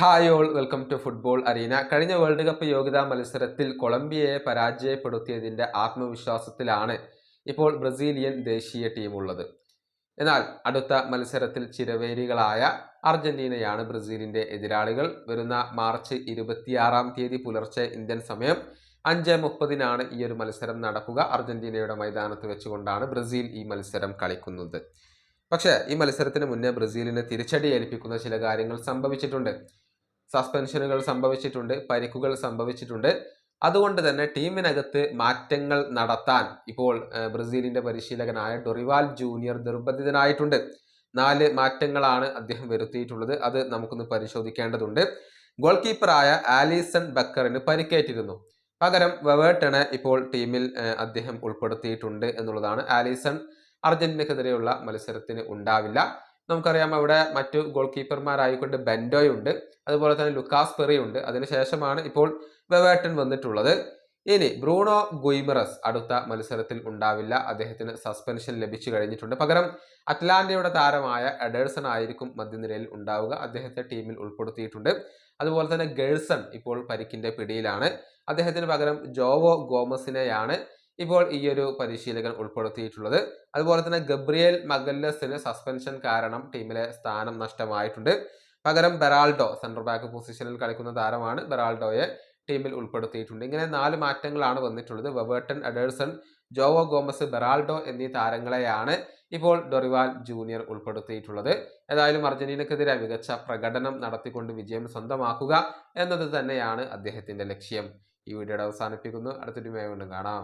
Hi all welcome to football arena കഴിഞ്ഞ world cup യോഗ്യതാ മത്സരത്തിൽ കൊളംബിയയെ പരാജയപ്പെടുത്തിയതിന്റെ ആത്മവിശ്വാസത്തിലാണ് ഇപ്പോൾ ബ്രസീലിയൻ ദേശീയ ടീം ഉള്ളത്. എന്നാൽ അടുത്ത മത്സരത്തിൽ ചിരവേരികളായ അർജന്റീനയാണ് ബ്രസീലിന്റെ എതിരാളികൾ. വരുന്ന മാർച്ച് ഇരുപത്തിയാറാം തീയതി പുലർച്ചെ ഇന്ത്യൻ സമയം അഞ്ച് മുപ്പതിനാണ് ഈ ഒരു മത്സരം നടക്കുക. അർജന്റീനയുടെ മൈതാനത്ത് വെച്ചുകൊണ്ടാണ് ബ്രസീൽ ഈ മത്സരം കളിക്കുന്നത്. പക്ഷേ ഈ മത്സരത്തിന് മുന്നേ ബ്രസീലിനെ തിരിച്ചടി ഏൽപ്പിക്കുന്ന ചില കാര്യങ്ങൾ സംഭവിച്ചിട്ടുണ്ട്. സസ്പെൻഷനുകൾ സംഭവിച്ചിട്ടുണ്ട് പരിക്കുകൾ സംഭവിച്ചിട്ടുണ്ട്. അതുകൊണ്ട് തന്നെ ടീമിനകത്ത് മാറ്റങ്ങൾ നടത്താൻ ഇപ്പോൾ ബ്രസീലിന്റെ പരിശീലകനായ ഡൊറിവാൽ ജൂനിയർ നിർബന്ധിതനായിട്ടുണ്ട്. നാല് മാറ്റങ്ങളാണ് അദ്ദേഹം വരുത്തിയിട്ടുള്ളത് അത് നമുക്കൊന്ന് പരിശോധിക്കേണ്ടതുണ്ട്. ഗോൾ കീപ്പറായ ആലിസൺ ബക്കറിന് പരിക്കേറ്റിരുന്നു. പകരം വെവേട്ടനെ ഇപ്പോൾ ടീമിൽ അദ്ദേഹം ഉൾപ്പെടുത്തിയിട്ടുണ്ട് എന്നുള്ളതാണ്. ആലിസൺ അർജന്റീനക്കെതിരെയുള്ള മത്സരത്തിന് ഉണ്ടാവില്ല. നമുക്കറിയാം അവിടെ മറ്റു ഗോൾ കീപ്പർമാരായിക്കൊണ്ട് ബെൻഡോയുണ്ട്. അതുപോലെ തന്നെ ലുക്കാസ് പെറി ഉണ്ട് അതിനുശേഷമാണ് ഇപ്പോൾ വെവേട്ടൻ വന്നിട്ടുള്ളത്. ഇനി ബ്രൂണോ ഗുയ്മറസ് അടുത്ത മത്സരത്തിൽ ഉണ്ടാവില്ല. അദ്ദേഹത്തിന് സസ്പെൻഷൻ ലഭിച്ചു കഴിഞ്ഞിട്ടുണ്ട്. പകരം അറ്റ്ലാന്റയുടെ താരമായ എഡേഴ്സൺ ആയിരിക്കും മധ്യനിരയിൽ ഉണ്ടാവുക. അദ്ദേഹത്തെ ടീമിൽ ഉൾപ്പെടുത്തിയിട്ടുണ്ട്. അതുപോലെ തന്നെ ഗേഴ്സൺ ഇപ്പോൾ പരിക്കിന്റെ പിടിയിലാണ്. അദ്ദേഹത്തിന് പകരം ജോവോ ഗോമസിനെയാണ് ഇപ്പോൾ ഈ ഒരു പരിശീലകൻ ഉൾപ്പെടുത്തിയിട്ടുള്ളത്. അതുപോലെ തന്നെ ഗബ്രിയേൽ മഗല്ലസിന് സസ്പെൻഷൻ കാരണം ടീമിലെ സ്ഥാനം നഷ്ടമായിട്ടുണ്ട്. പകരം ബെറാൾഡോ സെൻട്രൽ ബാക്ക് പൊസിഷനിൽ കളിക്കുന്ന താരമാണ് ബെറാൾഡോയെ ടീമിൽ ഉൾപ്പെടുത്തിയിട്ടുണ്ട്. ഇങ്ങനെ നാല് മാറ്റങ്ങളാണ് വന്നിട്ടുള്ളത്. Weverton Ederson Joao Gomes Beraldo എന്നീ താരങ്ങളെയാണ് ഇപ്പോൾ ഡൊറിവാൽ ജൂനിയർ ഉൾപ്പെടുത്തിയിട്ടുള്ളത്. ഏതായാലും അർജന്റീനക്കെതിരെ മികച്ച പ്രകടനം നടത്തിക്കൊണ്ട് വിജയം സ്വന്തമാക്കുക എന്നത് തന്നെയാണ് അദ്ദേഹത്തിന്റെ ലക്ഷ്യം. ഈ വീഡിയോയുടെ അവസാനിപ്പിക്കുന്നു. അടുത്തൊരു വീണ്ടും കാണാം.